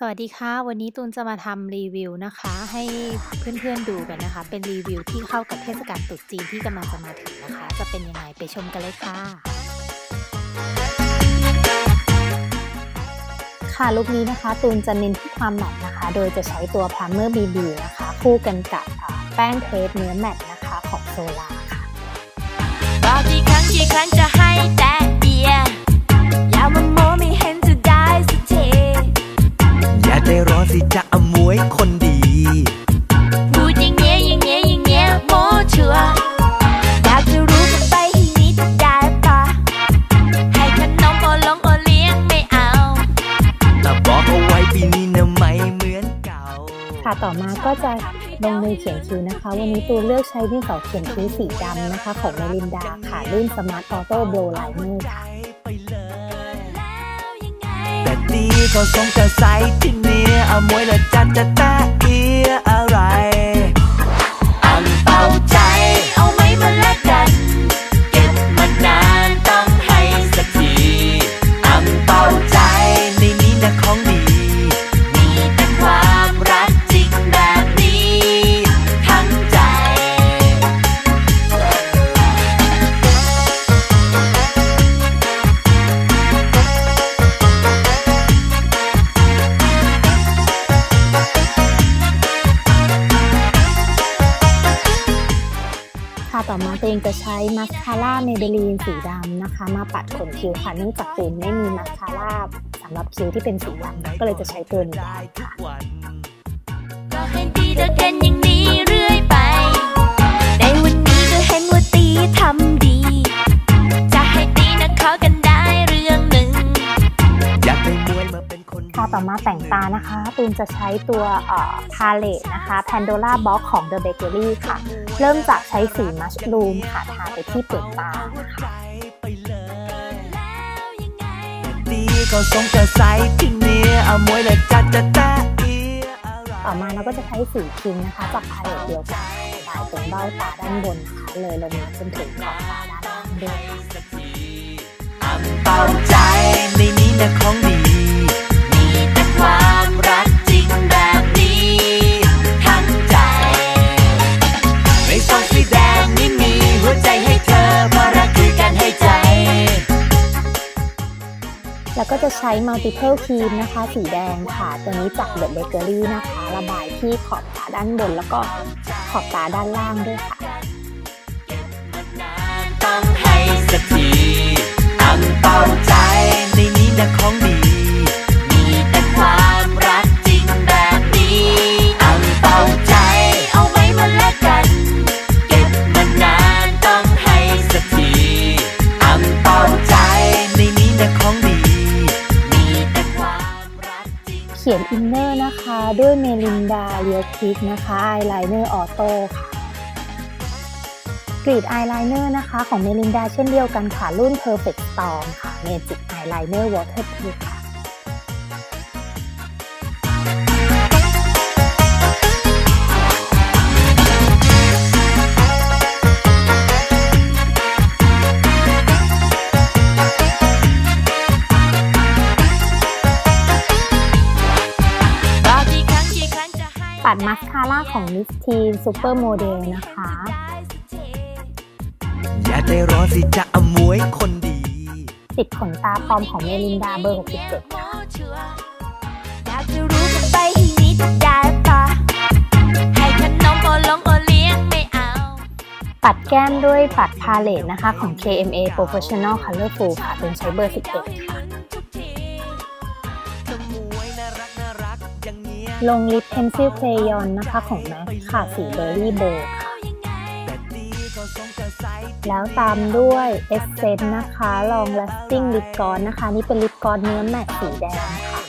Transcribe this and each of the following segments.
สวัสดีค่ะ วันนี้ตูนจะมาทำรีวิวนะคะ ให้เพื่อนๆดูกันนะคะ เป็นรีวิวที่เข้ากับเทศกาลตรุษจีนที่กำลังจะมาถึงนะคะ จะเป็นยังไงไปชมกันเลยค่ะ ค่ะลุคนี้นะคะ ตูนจะเน้นที่ความแมตนะคะ โดยจะใช้ตัว Plumber BB นะคะ คู่กันกับแป้งเทปเนื้อแมตนะคะของโซลาค่ะบอกกี่ครั้งกี่ครั้งจะให้แต่เดียอย่ามันโม ค่ะต่อมาก็จะลงมือเขียนคิ้วนะคะ วันนี้ตูเลือกใช้ดินสอเขียนคิ้วสีดำนะคะ ของเมลินดาค่ะรุ่นสมาร์ทออโต้โบลไลเนอร์ค่ะแต่ดีก็สงจะใส่ที่เนี้ยอมวยละจัดจะแตะเอีย ค่ะต่อมาตัวเองจะใช้มาสคาร่าเมเบลีนสีดำนะคะ มาปัดขนคิ้วค่ะเนื่องจากตูนไม่มีมาสคาร่าสำหรับคิ้วที่เป็นสีดำก็เลยจะใช้ตัวนี้ค่ะ ต่อมาแต่งตานะคะ ตูนจะใช้ตัวพาเลตนะคะ Pandora Box ของ The Bakery ค่ะ เริ่มจากใช้สีมัชรูมค่ะ ทาไปที่เปลือกตานะคะดีก็สงจะใส่ที่นี้ยเอมวยละจัดจะตาเอียอะไรต่อมาเราก็จะใช้สีพิงนะคะ จากพาเลตเดียวกันระบายตรงเบ้าตาด้านบนนะคะเลยลงมาจนถึงขอบตาด้านล่างด้วยเป่าใจในนี้นะของดี ก็จะใช้ multiple cream นะคะ สีแดงค่ะ ตัวนี้จาก The Bakery นะคะ ระบายที่ขอบตาด้านบน แล้วก็ขอบตาด้านล่างด้วยค่ะ ขียนอินเนอร์นะคะ ด้วยเมลินดาเรียวคิกนะคะอายไลเนอร์ออโต้ค่ะกรีดอายไลเนอร์นะคะ ของเมลินดาเช่นเดียวกันค่ะ รุ่น Perfect Storm ค่ะ Magic Eyeliner Waterproof ค่ะ ดมาสคาร่าของ Miss Teen Super Model นะคะได้สักทีอย่าใจร้อนสิจะอมวยคนดี ติดขนตาปลอมของเมลินดาเบอร์ 67ค่ะอยากจะรู้กันไปที่นี้จะได้ปะให้ขนมโอลงโอเลี้ยงไม่เอา ปัดแก้มด้วยปัดพาเลตนะคะของ KMA Professional Colorful ค่ะ เป็นใช้เบอร์ 11 ค่ะจะ ลงลิป Pencil Crayon นะคะของ MAC ค่ะสีเบอร์รี่โบค่ะแต่ะแล้วตามด้วย Essence นะคะ Long Lasting Lip Gloss นะคะ นี่เป็นลิปกอสเนื้อแมตสีแดงค่ะ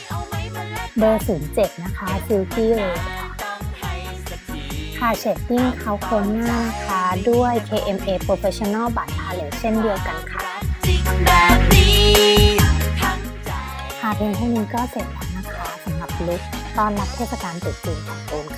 เบอร์ 07 นะคะ Silky Red ค่ะค่ะเชดดิ้งเขาโครงหน้านะคะด้วย KMA Professional Bud Palette เช่นเดียวกันค่ะจริงแบบนี้ทั้งใจค่ะเพียงเท่านี้ก็เสร็จแล้วนะคะสำหรับลุค ต้อนรับเทศกาลตรุษจีนของโอมค่ะ